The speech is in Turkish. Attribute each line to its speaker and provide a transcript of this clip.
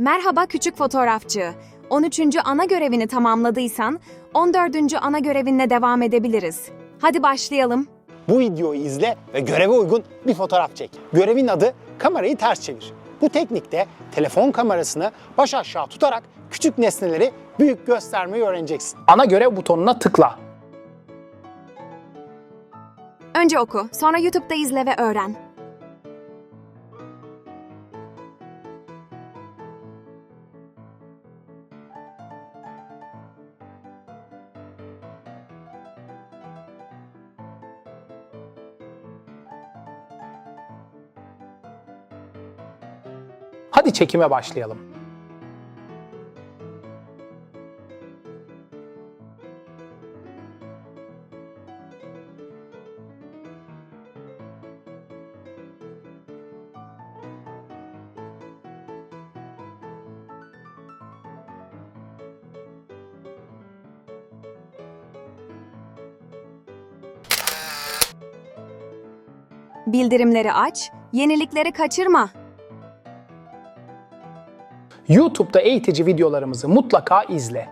Speaker 1: Merhaba küçük fotoğrafçı. 13. ana görevini tamamladıysan 14. ana görevinle devam edebiliriz. Hadi başlayalım.
Speaker 2: Bu videoyu izle ve göreve uygun bir fotoğraf çek. Görevin adı kamerayı ters çevir. Bu teknikte telefon kamerasını baş aşağı tutarak küçük nesneleri büyük göstermeyi öğreneceksin. Ana görev butonuna tıkla.
Speaker 1: Önce oku, sonra YouTube'da izle ve öğren.
Speaker 2: Hadi çekime başlayalım.
Speaker 1: Bildirimleri aç, yenilikleri kaçırma.
Speaker 2: YouTube'da eğitici videolarımızı mutlaka izle.